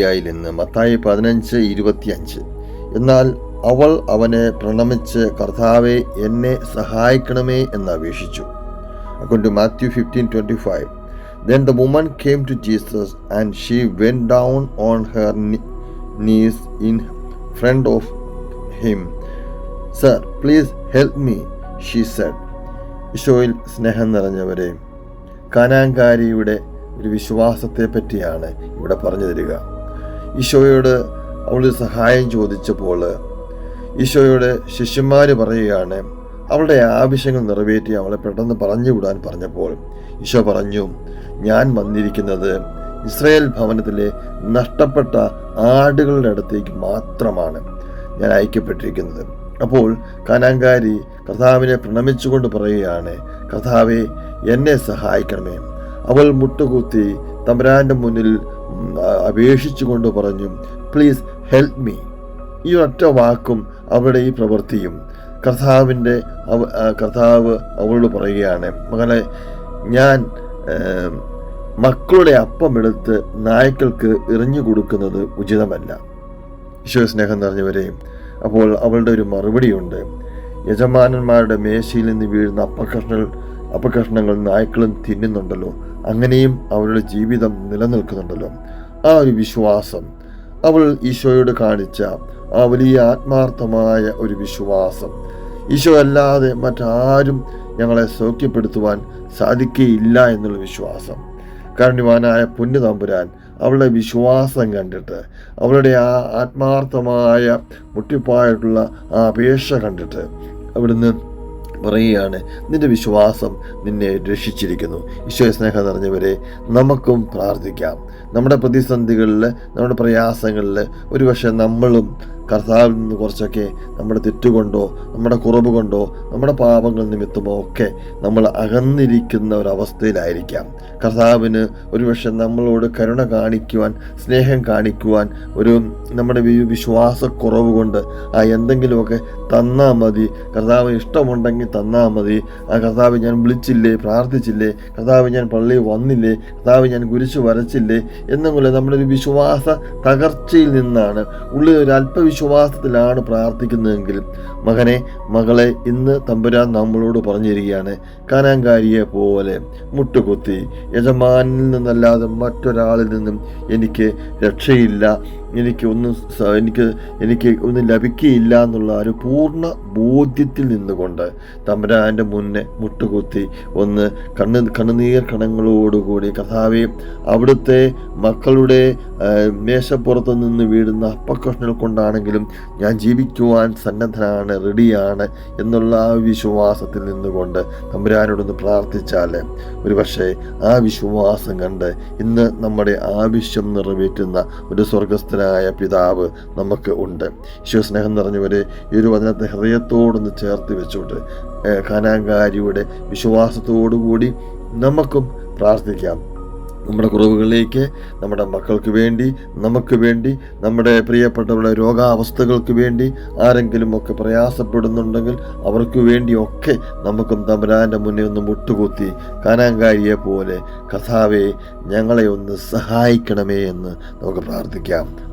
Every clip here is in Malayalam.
യായി നിന്ന് മത്തായി പതിനഞ്ച് ഇരുപത്തിയഞ്ച് എന്നാൽ അവൾ അവനെ പ്രണമിച്ച് കർത്താവെ എന്നെ സഹായിക്കണമേ എന്ന് അപേക്ഷിച്ചു അക്കൊണ്ട് Matthew fifteen 15 25. Then the woman came to Jesus and she went down on her knees in front of him. Sir, please help me, she said. ഈശോയിൽ സ്നേഹം നിറഞ്ഞവരെ കാനാങ്കാരിയുടെ ഒരു വിശ്വാസത്തെ പറ്റിയാണ് ഇവിടെ പറഞ്ഞു തരിക ഈശോയോട് അവൾ സഹായം ചോദിച്ചപ്പോൾ ഈശോയോട് ശിഷ്യന്മാർ പറയുകയാണ് അവളുടെ ആവശ്യങ്ങൾ നിറവേറ്റി അവളെ പെട്ടെന്ന് പറഞ്ഞുവിടാൻ പറഞ്ഞപ്പോൾ ഈശോ പറഞ്ഞു ഞാൻ വന്നിരിക്കുന്നത് ഇസ്രയേൽ ഭവനത്തിലെ നഷ്ടപ്പെട്ട ആടുകളുടെ അടുത്തേക്ക് മാത്രമാണ് ഞാൻ അയക്കപ്പെട്ടിരിക്കുന്നത്. അപ്പോൾ കാനാങ്കാരി കർത്താവിനെ പ്രണമിച്ചുകൊണ്ട് പറയുകയാണ് കർത്താവെ എന്നെ സഹായിക്കണമേ. അവൾ മുട്ടുകുത്തി തമ്പുരാന്റെ മുന്നിൽ അപേക്ഷിച്ചുകൊണ്ട് പറഞ്ഞു പ്ലീസ് ഹെൽപ്പ് മീ ഈ ഒറ്റ വാക്കും അവരുടെ ഈ പ്രവൃത്തിയും കർത്താവിന്റെ കർത്താവ് അവളോട് പറയുകയാണ് മകളെ ഞാൻ മക്കളുടെ അപ്പമെടുത്ത് നായ്ക്കൾക്ക് എറിഞ്ഞു കൊടുക്കുന്നത് ഉചിതമല്ല. ഈശോ സ്നേഹം നിറഞ്ഞവരെ അപ്പോൾ അവളുടെ ഒരു മറുപടിയുണ്ട് യജമാനന്മാരുടെ മേശയിൽ നിന്ന് വീഴുന്ന അപ്പകഷ്ണങ്ങൾ അപ്പകഷ്ണങ്ങൾ നായ്ക്കളും തിന്നുന്നുണ്ടല്ലോ അങ്ങനെയും അവളുടെ ജീവിതം നിലനിൽക്കുന്നുണ്ടല്ലോ. ആ ഒരു വിശ്വാസം. അവൾ ഈശോയോട് കാണിച്ച ആ വലിയ ആത്മാർത്ഥമായ ഒരു വിശ്വാസം. ഈശോ അല്ലാതെ മറ്റാരും ഞങ്ങളെ സൗഖ്യപ്പെടുത്തുവാൻ സാധിക്കുകയില്ല എന്നുള്ള വിശ്വാസം. കാരണവാനായ പുണ്യതമ്പുരാൻ അവളുടെ വിശ്വാസം കണ്ടിട്ട് അവളുടെ ആ ആത്മാർത്ഥമായ മുട്ടിപ്പായിട്ടുള്ള ആ അപേക്ഷ കണ്ടിട്ട് അവിടുന്ന് പറയുകയാണ്. നിന്റെ വിശ്വാസം നിന്നെ രക്ഷിച്ചിരിക്കുന്നു. ഈശോയെ സ്നേഹം നിറഞ്ഞവരെ നമുക്കും പ്രാർത്ഥിക്കാം. നമ്മുടെ പ്രതിസന്ധികളിൽ നമ്മുടെ പ്രയാസങ്ങളിൽ ഒരുപക്ഷെ നമ്മളും കർത്താവിൽ നിന്ന് കുറച്ചൊക്കെ നമ്മുടെ തെറ്റുകൊണ്ടോ നമ്മുടെ കുറവ് കൊണ്ടോ നമ്മുടെ പാപങ്ങൾ നിമിത്തമോ ഒക്കെ നമ്മൾ അകന്നിരിക്കുന്ന ഒരവസ്ഥയിലായിരിക്കാം കർത്താവിന് ഒരുപക്ഷെ നമ്മളോട് കരുണ കാണിക്കുവാൻ സ്നേഹം കാണിക്കുവാൻ ഒരു നമ്മുടെ വിശ്വാസക്കുറവ് കൊണ്ട് ആ എന്തെങ്കിലുമൊക്കെ തന്നാൽ മതി. കർത്താവ് ഇഷ്ടമുണ്ടെങ്കിൽ തന്നാൽ മതി. ആ കർത്താവ് ഞാൻ വിളിച്ചില്ലേ പ്രാർത്ഥിച്ചില്ലേ കർത്താവ് ഞാൻ പള്ളിയിൽ വന്നില്ലേ കർത്താവ് ഞാൻ കുരിശ് വരച്ചില്ലേ എന്നുമില്ല നമ്മുടെ ഒരു വിശ്വാസ തകർച്ചയിൽ നിന്നാണ്. ഉള്ളിൽ ഒരു അല്പവിശ്വാസത്തിലാണ് പ്രാർത്ഥിക്കുന്നതെങ്കിൽ മകനെ മകളെ ഇന്ന് തമ്പുരാൻ നമ്മളോട് പറഞ്ഞിരിക്കുകയാണ് കാനാങ്കാരിയെ പോലെ മുട്ടുകുത്തി. യജമാനിൽ നിന്നല്ലാതെ മറ്റൊരാളിൽ നിന്നും എനിക്ക് രക്ഷയില്ല. എനിക്ക് ഒന്നും എനിക്ക് എനിക്ക് ഒന്നും ലഭിക്കുകയില്ല എന്നുള്ള ഒരു പൂർണ ബോധ്യത്തിൽ നിന്നുകൊണ്ട് തമ്പുരാന്റെ മുന്നേ മുട്ടുകുത്തി ഒന്ന് കണ്ണ് കണ്ണുനീർ കണങ്ങളോടുകൂടി കഥാവെ അവിടുത്തെ മക്കളുടെ മേശപ്പുറത്ത് നിന്ന് വീഴുന്ന അപ്പക്കഷ്ണൽ കൊണ്ടാണെങ്കിലും ഞാൻ ജീവിക്കുവാൻ സന്നദ്ധനാണ് റെഡിയാണ് എന്നുള്ള ആ വിശ്വാസത്തിൽ നിന്നുകൊണ്ട് തമ്പുരാനോടൊന്ന് പ്രാർത്ഥിച്ചാൽ ഒരു പക്ഷേ ആ വിശ്വാസം കണ്ട് ഇന്ന് നമ്മുടെ ആവശ്യം നിറവേറ്റുന്ന ഒരു സ്വർഗസ്ഥനായ പിതാവ് നമുക്ക് ഉണ്ട്. ഈശ്വസ്നേഹം നിറഞ്ഞവരെ ഈ ഒരു വചനത്തെ ഹൃദയത്തോടൊന്ന് ചേർത്ത് വെച്ചുകൊണ്ട് ഏഹ്, കാനാങ്കാരിയുടെ വിശ്വാസത്തോടുകൂടി നമുക്കും പ്രാർത്ഥിക്കാം. നമ്മുടെ കുറവുകളിലേക്ക് നമ്മുടെ മക്കൾക്ക് വേണ്ടി നമുക്ക് വേണ്ടി നമ്മുടെ പ്രിയപ്പെട്ടവരുടെ രോഗാവസ്ഥകൾക്ക് വേണ്ടി ആരെങ്കിലും ഒക്കെ പ്രയാസപ്പെടുന്നുണ്ടെങ്കിൽ അവർക്ക് വേണ്ടിയൊക്കെ നമുക്കും തമ്പുരാന്റെ മുന്നിൽ ഒന്ന് മുട്ടുകുത്തി കാനാങ്കാരിയെ പോലെ കഥാവെ ഞങ്ങളെ ഒന്ന് സഹായിക്കണമേ എന്ന് നമുക്ക് പ്രാർത്ഥിക്കാം.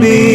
be